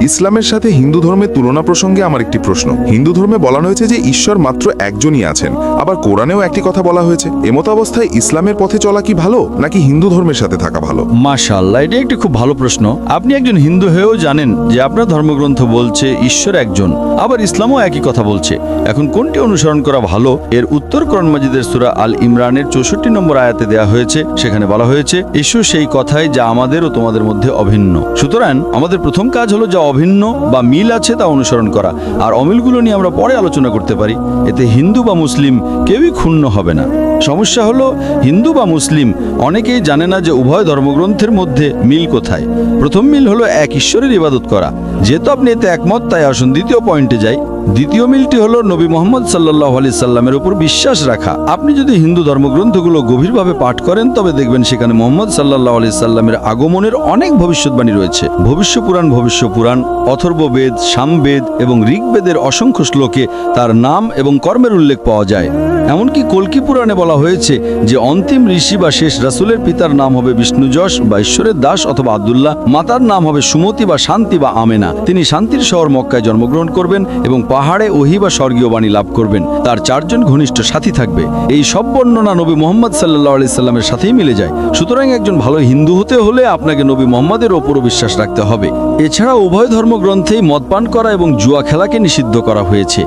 ইসলামের সাথে হিন্দু ধর্মের তুলনা প্রসঙ্গে আমার একটি প্রশ্ন। হিন্দু ধর্মে বলা হয়েছে যে ঈশ্বর মাত্র একজনই আছেন। আবার কোরআনেও একটি কথা বলা হয়েছে, এমত অবস্থায় ইসলামের পথে চলা কি ভালো, নাকি হিন্দু ধর্মের সাথে থাকা ভালো? মাশাআল্লাহ, এটি একটি খুব ভালো প্রশ্ন। আপনি একজন হিন্দু হয়েও জানেন যে আপনার ধর্মগ্রন্থ বলছে ঈশ্বর একজন, আবার ইসলামও একই কথা বলছে। এখন কোনটি অনুসরণ করা ভালো? এর উত্তর কোরআন মাজিদের সূরা আল ইমরানের চৌষট্টি নম্বর আয়াতে দেয়া হয়েছে। সেখানে বলা হয়েছে, ঈশ্বর সেই কথাই যা আমাদের ও তোমাদের মধ্যে অভিন্ন। সুতরাং আমাদের প্রথম কাজ হলো যা অভিন্ন বা মিল আছে তা অনুসরণ করা। আর অমিলগুলো নিয়ে আমরা পরে আলোচনা করতে পারি। এতে হিন্দু বা মুসলিম কেউই ক্ষুণ্ণ হবে না। সমস্যা হলো, হিন্দু বা মুসলিম অনেকেই জানে না যে উভয় ধর্মগ্রন্থের মধ্যে মিল কোথায়। প্রথম মিল হলো এক ঈশ্বরের ইবাদত করা। যেহেতু আপনি এতে একমত, তাই আসুন দ্বিতীয় পয়েন্টে যাই। দ্বিতীয় মিলটি হলো নবী মোহাম্মদ সাল্লাহ আলি সাল্লামের উপর বিশ্বাস রাখা। আপনি যদি হিন্দু ধর্মগ্রন্থগুলো গভীরভাবে পাঠ করেন, তবে দেখবেন সেখানে মোহাম্মদ সাল্লাহ আলি সাল্লামের আগমনের অনেক ভবিষ্যৎবাণী রয়েছে। ভবিষ্য পুরাণ ভবিষ্য পুরাণ অথর্ববেদ সামবেদ এবং ঋগ্বেদের অসংখ্য শ্লোকে তার নাম এবং কর্মের উল্লেখ পাওয়া যায়। এমনকি কল্কি পুরাণে বলা হয়েছে যে অন্তিম ঋষি বা শেষ রাসুলের পিতার নাম হবে বিষ্ণুযশ বা ঈশ্বরের দাস অথবা আবদুল্লাহ। মাতার নাম হবে সুমতি বা শান্তি বা আমেনা। তিনি শান্তির শহর মক্কায় জন্মগ্রহণ করবেন এবং পাহাড়ে ওহি বা স্বর্গীয় বাণী লাভ করবেন। তার চারজন ঘনিষ্ঠ সাথী থাকবে। এই সব বর্ণনা নবী মোহাম্মদ সাল্লাহ আলি সাল্লামের সাথেই মিলে যায়। সুতরাং একজন ভালো হিন্দু হতে হলে আপনাকে নবী মোহাম্মদের ওপরও বিশ্বাস রাখতে হবে। এছাড়া উভয় ধর্মগ্রন্থেই মদ পান করা এবং জুয়া খেলাকে নিষিদ্ধ করা হয়েছে।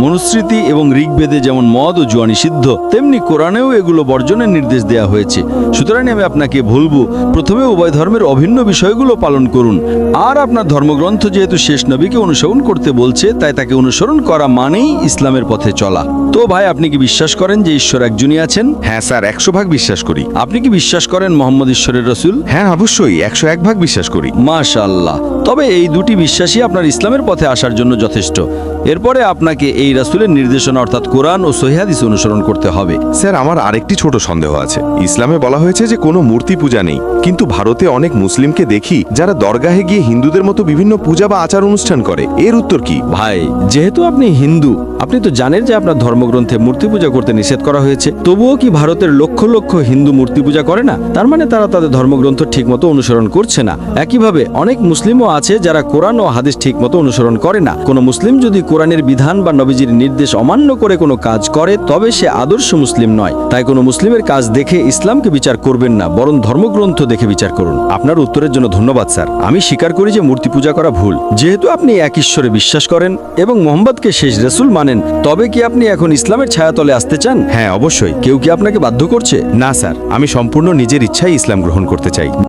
মনুস্মৃতি এবং ঋগ্বেদে যেমন মদ ও জুয়া নিষিদ্ধ তেমনি কোরআনেও এগুলো বর্জনের নির্দেশ দেওয়া হয়েছে। সুতরাং আমি আপনাকে বলব প্রথমে উভয় ধর্মের অভিন্ন বিষয়গুলো পালন করুন। আর আপনার ধর্মগ্রন্থ যেহেতু শেষ নবীকে অনুসরণ করতে বলছে তাই তাকে অনুসরণ করা মানেই ইসলামের পথে চলা। তো ভাই আপনি কি বিশ্বাস করেন যে ঈশ্বর একজনই আছেন? হ্যাঁ স্যার একশো ভাগ বিশ্বাস করি। আপনি কি বিশ্বাস করেন মোহাম্মদ ঈশ্বরের রসুল? হ্যাঁ অবশ্যই একশো এক ভাগ বিশ্বাস করি। মাশাল্লাহ তবে এই দুটি বিশ্বাসই আপনার ইসলামের পথে আসার জন্য যথেষ্ট। এরপরে আপনাকে এই রাসুলের নির্দেশনা অর্থাৎ কোরআন ও সহিহাদিস অনুসরণ করতে হবে। স্যার আমার আরেকটি ছোট সন্দেহ আছে। ইসলামে বলা হয়েছে যে কোনো মূর্তি পূজা নেই। কিন্তু ভারতে অনেক মুসলিমকে দেখি যারা দরগাহে গিয়ে হিন্দুদের মতো বিভিন্ন পূজা বা আচার অনুষ্ঠান করে। এর উত্তর কি? ভাই যেহেতু আপনি হিন্দু আপনি তো জানেন যে আপনার ধর্মগ্রন্থে মূর্তি পূজা করতে নিষেধ করা হয়েছে। তবুও কি ভারতের লক্ষ লক্ষ হিন্দু মূর্তি পূজা করে না? তার মানে তারা তাদের ধর্মগ্রন্থ ঠিকমতো অনুসরণ করছে না। একইভাবে অনেক মুসলিমও আছে যারা কোরআন ও হাদিস ঠিকমতো অনুসরণ করে না। কোনো মুসলিম যদি কোরআনের বিধান বা নবীজির নির্দেশ অমান্য করে কোনো কাজ করে, তবে সে আদর্শ মুসলিম নয়। তাই কোনো মুসলিমের কাজ দেখে ইসলামকে বিচার করবেন না, বরং ধর্মগ্রন্থ দেখে বিচার করুন। আপনার উত্তরের জন্য ধন্যবাদ, স্যার। আমি স্বীকার করি যে মূর্তি পূজা করা ভুল। যেহেতু আপনি এক ঈশ্বরে বিশ্বাস করেন এবং মোহাম্মদকে শেষ রসুল মানেন, তবে কি আপনি এখন ইসলামের ছায়াতলে আসতে চান? হ্যাঁ অবশ্যই। কেউ কি আপনাকে বাধ্য করছে? না, স্যার। আমি সম্পূর্ণ নিজের ইচ্ছায় ইসলাম গ্রহণ করতে চাই।